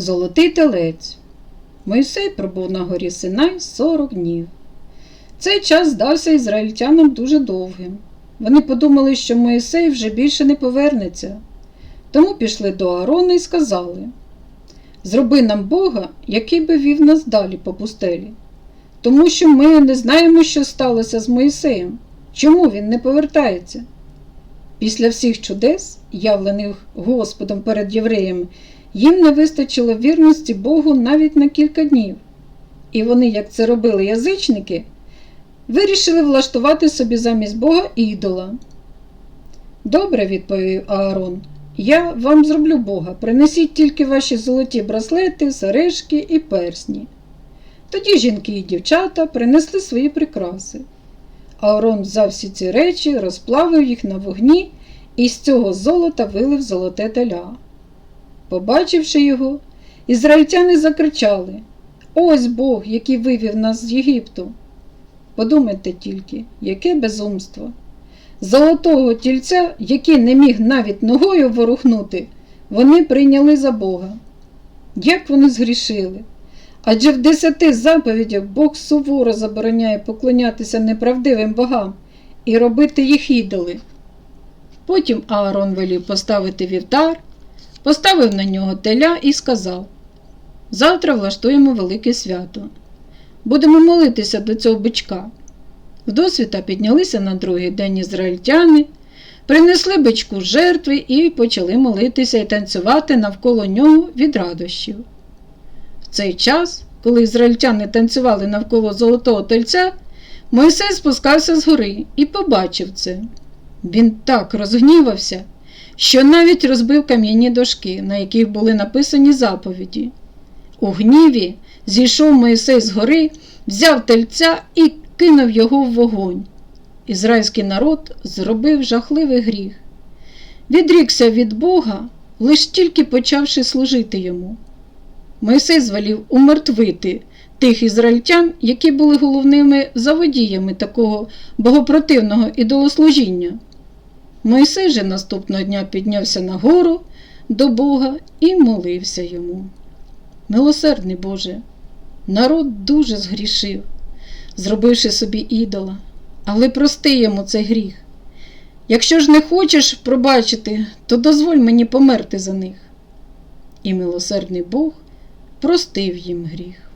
Золотий телець. Мойсей пробув на горі Синай 40 днів. Цей час здався ізраїльтянам дуже довгим. Вони подумали, що Моїсей вже більше не повернеться. Тому пішли до Аарона і сказали: Зроби нам Бога, який би вів нас далі по пустелі. Тому що ми не знаємо, що сталося з Моїсеєм. Чому він не повертається? Після всіх чудес, явлених Господом перед євреями, їм не вистачило вірності Богу навіть на кілька днів. І вони, як це робили язичники, вирішили влаштувати собі замість Бога ідола. Добре, відповів Аарон, я вам зроблю Бога. Принесіть тільки ваші золоті браслети, сережки і персні. Тоді жінки і дівчата принесли свої прикраси. Аарон взяв всі ці речі, розплавив їх на вогні і з цього золота вилив золоте теля. Побачивши його, ізраїльтяни закричали Ось Бог, який вивів нас з Єгипту. Подумайте тільки, яке безумство. Золотого тільця, який не міг навіть ногою ворухнути, вони прийняли за Бога. Як вони згрішили? Адже в десяти заповідях Бог суворо забороняє поклонятися неправдивим богам і робити їх ідоли. Потім Аарон велів поставити вівтар, поставив на нього теля і сказав: Завтра влаштуємо велике свято. Будемо молитися до цього бичка. Вдосвіта піднялися на другий день ізраїльтяни, принесли бичку жертви і почали молитися і танцювати навколо нього від радощів. В цей час, коли ізраїльтяни танцювали навколо золотого тельця, Мойсей спускався з гори і побачив це. Він так розгнівався, що навіть розбив кам'яні дошки, на яких були написані заповіді. У гніві зійшов Моїсей з гори, взяв тельця і кинув його в вогонь. Ізраїльський народ зробив жахливий гріх. Відрікся від Бога, лиш тільки почавши служити йому. Мойсей звелів умертвити тих ізраїльтян, які були головними заводіями такого богопротивного ідолослужіння. Мойсей же наступного дня піднявся на гору до Бога і молився йому. Милосердний Боже, народ дуже згрішив, зробивши собі ідола, але прости йому цей гріх. Якщо ж не хочеш пробачити, то дозволь мені померти за них. І милосердний Бог простив їм гріх.